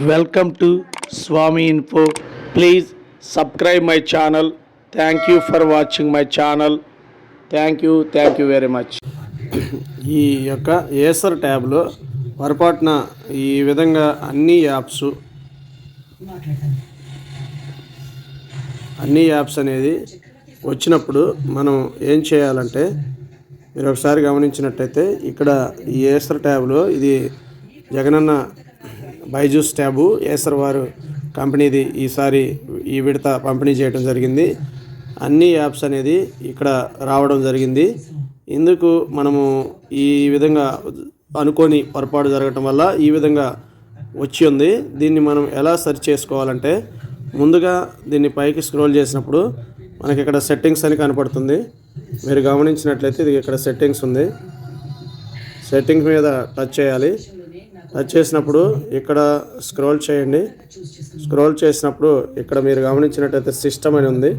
Welcome to Swami info. Please subscribe my channel. Thank you for watching my channel. Thank you thank you very much. ఈ యొక్క Acer ట్యాబ్లో పొరపాటున ఈ విధంగా అన్ని యాప్స్ అన్ని యాప్స్ అనేది వచ్చినప్పుడు మనం ఏం చేయాలంటే మీరు ఒకసారి గమనించినట్టయితే ఇక్కడ ఈ ఏసర్ ట్యాబ్లో ఇది జగనన్న బైజూస్ ట్యాబు ఏసర్ వారు కంపెనీది ఈసారి ఈ విడత పంపిణీ చేయడం జరిగింది. అన్ని యాప్స్ అనేది ఇక్కడ రావడం జరిగింది. ఇందుకు మనము ఈ విధంగా అనుకోని పొరపాటు జరగటం వల్ల ఈ విధంగా వచ్చి ఉంది. దీన్ని మనం ఎలా సెర్చ్ చేసుకోవాలంటే ముందుగా దీన్ని పైకి స్క్రోల్ చేసినప్పుడు మనకి ఇక్కడ సెట్టింగ్స్ అని కనపడుతుంది. మీరు గమనించినట్లయితే ఇది ఇక్కడ సెట్టింగ్స్ ఉంది. సెట్టింగ్స్ మీద టచ్ చేయాలి. టచ్ చేసినప్పుడు ఇక్కడ స్క్రోల్ చేయండి. స్క్రోల్ చేసినప్పుడు ఇక్కడ మీరు గమనించినట్లయితే సిస్టమ్ అని ఉంది.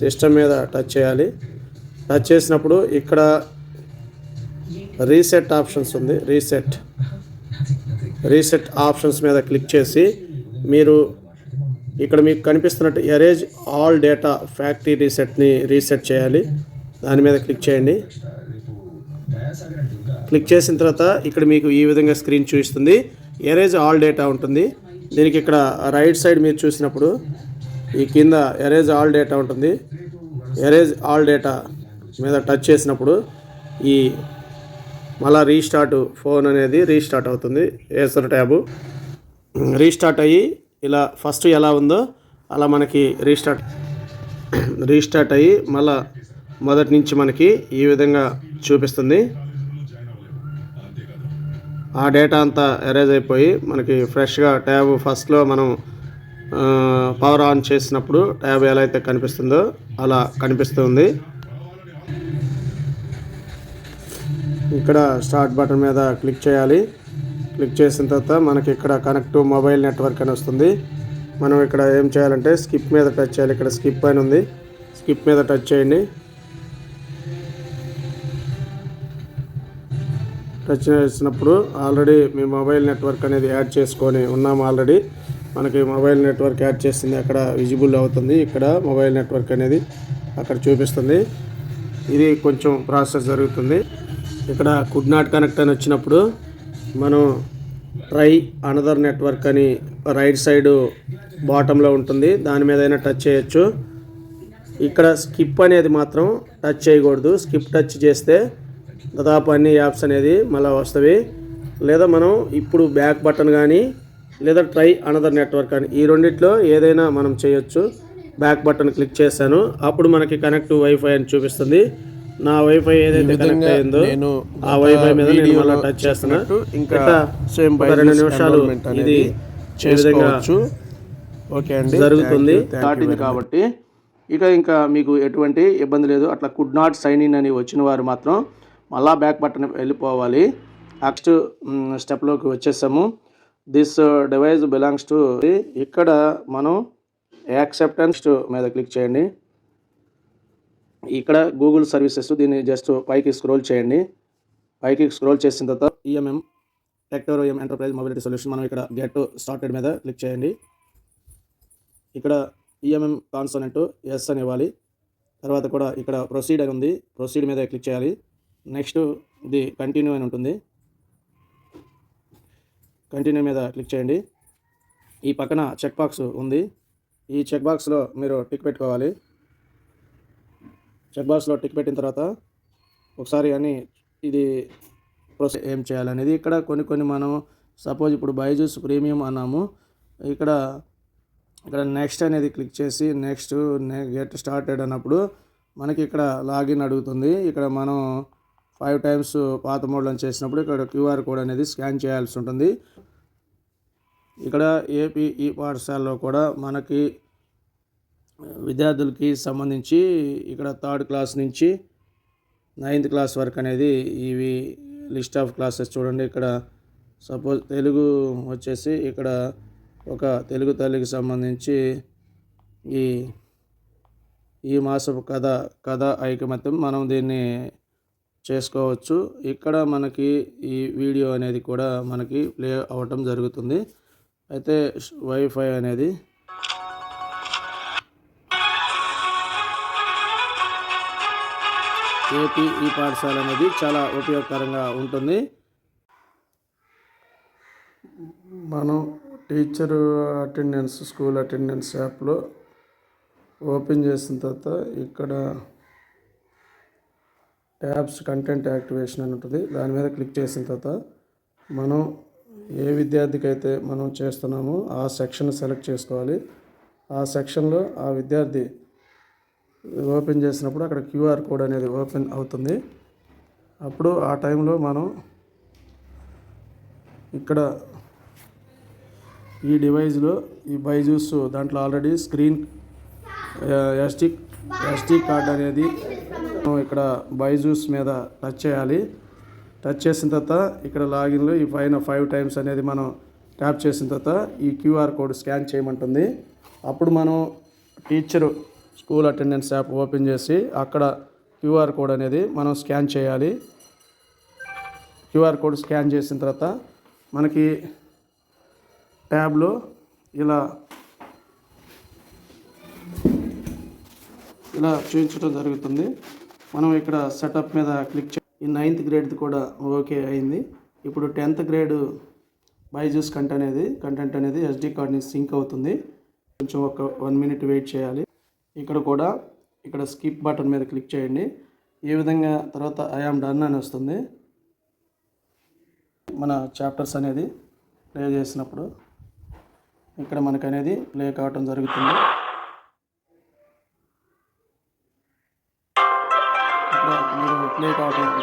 సిస్టమ్ మీద టచ్ చేయాలి. టచ్ చేసినప్పుడు ఇక్కడ రీసెట్ ఆప్షన్స్ ఉంది. రీసెట్ రీసెట్ ఆప్షన్స్ మీద క్లిక్ చేసి మీరు ఇక్కడ మీకు కనిపిస్తున్నట్టు ఎరేజ్ ఆల్ డేటా ఫ్యాక్టరీ రీసెట్ని రీసెట్ చేయాలి. దాని మీద క్లిక్ చేయండి. క్లిక్ చేసిన తర్వాత ఇక్కడ మీకు ఈ విధంగా స్క్రీన్ చూపిస్తుంది. ఎరేజ్ ఆల్ డేటా ఉంటుంది. దీనికి ఇక్కడ రైట్ సైడ్ మీరు చూసినప్పుడు ఈ కింద ఎరేజ్ ఆల్ డేటా ఉంటుంది. ఎరేజ్ ఆల్ డేటా మీద టచ్ చేసినప్పుడు ఈ మళ్ళా రీస్టార్ట్ ఫోన్ అనేది రీస్టార్ట్ అవుతుంది. ఏసర్ ట్యాబు రీస్టార్ట్ అయ్యి ఇలా ఫస్ట్ ఎలా ఉందో అలా మనకి రీస్టార్ట్ రీస్టార్ట్ అయ్యి మళ్ళా మొదటి నుంచి మనకి ఈ విధంగా చూపిస్తుంది. ఆ డేటా అంతా ఎరేజ్ అయిపోయి మనకి ఫ్రెష్గా ట్యాబ్ ఫస్ట్లో మనం పవర్ ఆన్ చేసినప్పుడు ట్యాబ్ ఎలా అయితే కనిపిస్తుందో అలా కనిపిస్తుంది. ఇక్కడ స్టార్ట్ బటన్ మీద క్లిక్ చేయాలి. క్లిక్ చేసిన తర్వాత మనకి ఇక్కడ కనెక్ట్ టు మొబైల్ నెట్వర్క్ అని వస్తుంది. మనం ఇక్కడ ఏం చేయాలంటే స్కిప్ మీద టచ్ చేయాలి. ఇక్కడ స్కిప్ అని ఉంది. స్కిప్ మీద టచ్ చేయండి. టచ్ చేసినప్పుడు ఆల్రెడీ మీ మొబైల్ నెట్వర్క్ అనేది యాడ్ చేసుకొని ఉన్నాము ఆల్రెడీ. మనకి మొబైల్ నెట్వర్క్ యాడ్ చేసింది అక్కడ విజిబుల్ అవుతుంది. ఇక్కడ మొబైల్ నెట్వర్క్ అనేది అక్కడ చూపిస్తుంది. ఇది కొంచెం ప్రాసెస్ జరుగుతుంది. ఇక్కడ కుడ్ నాట్ కనెక్ట్ అని వచ్చినప్పుడు మనం ట్రై అనదర్ నెట్వర్క్ అని రైట్ సైడ్ బాటంలో ఉంటుంది. దాని మీద అయినా టచ్ చేయొచ్చు. ఇక్కడ స్కిప్ అనేది మాత్రం టచ్ చేయకూడదు. స్కిప్ టచ్ చేస్తే దాదాపు అన్ని యాప్స్ అనేది మళ్ళీ వస్తవి. లేదా మనం ఇప్పుడు బ్యాక్ బటన్ కానీ లేదా ట్రై అనదర్ నెట్వర్క్ అని ఈ రెండిట్లో ఏదైనా మనం చేయొచ్చు. బ్యాక్ బటన్ క్లిక్ చేశాను. అప్పుడు మనకి కనెక్ట్ వైఫై అని చూపిస్తుంది. నా వైఫై ఏదైతే కనెక్ట్ అయిందో ఆ వైఫై మీద నేను మళ్ళీ టచ్ చేస్తున్నా. ఇంకా సేమ్ రెండు నిమిషాలు ఇది చేసుకోవచ్చు. ఓకే అండి. జరుగుతుంది. దాటింది కాబట్టి ఇక ఇంకా మీకు ఎటువంటి ఇబ్బంది లేదు. అట్లా కుడ్ నాట్ సైన్ ఇన్ అని వచ్చిన వారు మాత్రం మళ్ళా బ్యాక్ బటన్ వెళ్ళిపోవాలి. నెక్స్ట్ స్టెప్లోకి వచ్చేసాము. దిస్ డివైజ్ బిలాంగ్స్ టు ఇక్కడ మనం యాక్సెప్టెన్స్ మీద క్లిక్ చేయండి. ఇక్కడ గూగుల్ సర్వీసెస్ దీన్ని జస్ట్ పైకి స్క్రోల్ చేయండి. పైకి స్క్రోల్ చేసిన తర్వాత ఈఎంఎం టెక్టోరోఎం ఎంటర్ప్రైజ్ మొబిలిటీ సొల్యూషన్ మనం ఇక్కడ గెట్ స్టార్టెడ్ మీద క్లిక్ చేయండి. ఇక్కడ ఈఎంఎం కాన్సోనెంట్ ఎస్ అని ఇవ్వాలి. తర్వాత కూడా ఇక్కడ ప్రొసీడ్ అని ఉంది. ప్రొసీడ్ మీద క్లిక్ చేయాలి. నెక్స్ట్ ఇది కంటిన్యూ అని ఉంటుంది. కంటిన్యూ మీద క్లిక్ చేయండి. ఈ పక్కన చెక్ బాక్స్ ఉంది. ఈ చెక్ బాక్స్లో మీరు టిక్ పెట్టుకోవాలి. చెక్ బాక్స్లో టిక్ పెట్టిన తర్వాత ఒకసారి అని ఇది ప్రొసెస్ ఏం చేయాలనేది ఇక్కడ కొన్ని కొన్ని మనం సపోజ్ ఇప్పుడు బైజూస్ ప్రీమియం అన్నాము. ఇక్కడ ఇక్కడ నెక్స్ట్ అనేది క్లిక్ చేసి నెక్స్ట్ గెట్ స్టార్టెడ్ అన్నప్పుడు మనకి ఇక్కడ లాగిన్ అడుగుతుంది. ఇక్కడ మనం ఫైవ్ టైమ్స్ పాత మోడ్లో చేసినప్పుడు ఇక్కడ క్యూఆర్ కోడ్ అనేది స్కాన్ చేయాల్సి ఉంటుంది. ఇక్కడ ఏపీ ఈ పాఠశాలలో కూడా మనకి విద్యార్థులకి సంబంధించి ఇక్కడ థర్డ్ క్లాస్ నుంచి నైన్త్ క్లాస్ వరకు అనేది ఇవి లిస్ట్ ఆఫ్ క్లాసెస్ చూడండి. ఇక్కడ సపోజ్ తెలుగు వచ్చేసి ఇక్కడ ఒక తెలుగు తల్లికి సంబంధించి ఈ ఈ మాసపు కథ కథ ఐకమత్యం మనం దీన్ని చేసుకోవచ్చు. ఇక్కడ మనకి ఈ వీడియో అనేది కూడా మనకి ప్లే అవ్వటం జరుగుతుంది. అయితే వైఫై అనేది ఏపీ ఈ పాఠశాల అనేది చాలా ఉపయోగకరంగా ఉంటుంది. మనం టీచర్ అటెండెన్స్ స్కూల్ అటెండెన్స్ యాప్లో ఓపెన్ చేసిన తర్వాత ఇక్కడ ట్యాబ్స్ కంటెంట్ యాక్టివేషన్ అని ఉంటుంది. దాని మీద క్లిక్ చేసిన తర్వాత మనం ఏ విద్యార్థికి అయితే మనం చేస్తున్నామో ఆ సెక్షన్ సెలెక్ట్ చేసుకోవాలి. ఆ సెక్షన్లో ఆ విద్యార్థి ఓపెన్ చేసినప్పుడు అక్కడ క్యూఆర్ కోడ్ అనేది ఓపెన్ అవుతుంది. అప్పుడు ఆ టైంలో మనం ఇక్కడ ఈ డివైస్లో ఈ బైజూస్ దాంట్లో already screen SD SD card అనేది ఇక్కడ బైజూస్ మీద టచ్ చేయాలి. టచ్ చేసిన తర్వాత ఇక్కడ లాగిన్లో ఈ పైన ఫైవ్ టైమ్స్ అనేది మనం ట్యాప్ చేసిన తర్వాత ఈ క్యూఆర్ కోడ్ స్కాన్ చేయమంటుంది. అప్పుడు మనం teacher school attendance app open చేసి అక్కడ క్యూఆర్ కోడ్ అనేది మనం స్కాన్ చేయాలి. క్యూఆర్ కోడ్ స్కాన్ చేసిన తర్వాత మనకి ట్యాబ్లో ఇలా ఇలా చూపించడం జరుగుతుంది. మనం ఇక్కడ సెటప్ మీద క్లిక్ చే ఈ నైన్త్ గ్రేడ్ది కూడా ఓకే అయింది. ఇప్పుడు టెన్త్ గ్రేడ్ బైజూస్ కంటెంట్ అనేది కంటెంట్ అనేది ఎస్డి కార్డ్ని సింక్ అవుతుంది. కొంచెం ఒక వన్ మినిట్ వెయిట్ చేయాలి. ఇక్కడ కూడా ఇక్కడ స్కిప్ బటన్ మీద క్లిక్ చేయండి. ఈ విధంగా తర్వాత ఐఆమ్ డన్ అని వస్తుంది. మన చాప్టర్స్ అనేది ప్లే చేసినప్పుడు ఇక్కడ మనకనేది ప్లే కావటం జరుగుతుంది.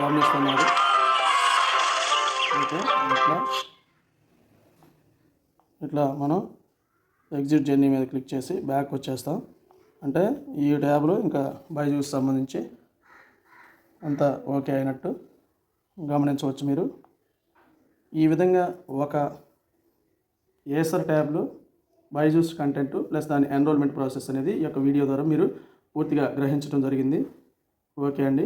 వర్ణిస్తున్నారు అయితే ఓకే ఇట్లా ఇట్లా మనం ఎగ్జిట్ జర్నీ మీద క్లిక్ చేసి బ్యాక్ వచ్చేస్తాం. అంటే ఈ ట్యాబ్లో ఇంకా బైజూస్ సంబంధించి అంతా ఓకే అయినట్టు గమనించవచ్చు మీరు. ఈ విధంగా ఒక ఏసర్ ట్యాబ్లో బైజూస్ కంటెంట్ ప్లస్ దాని ఎన్రోల్మెంట్ ప్రాసెస్ అనేది ఈ యొక్క వీడియో ద్వారా మీరు పూర్తిగా గ్రహించడం జరిగింది. ఓకే అండి.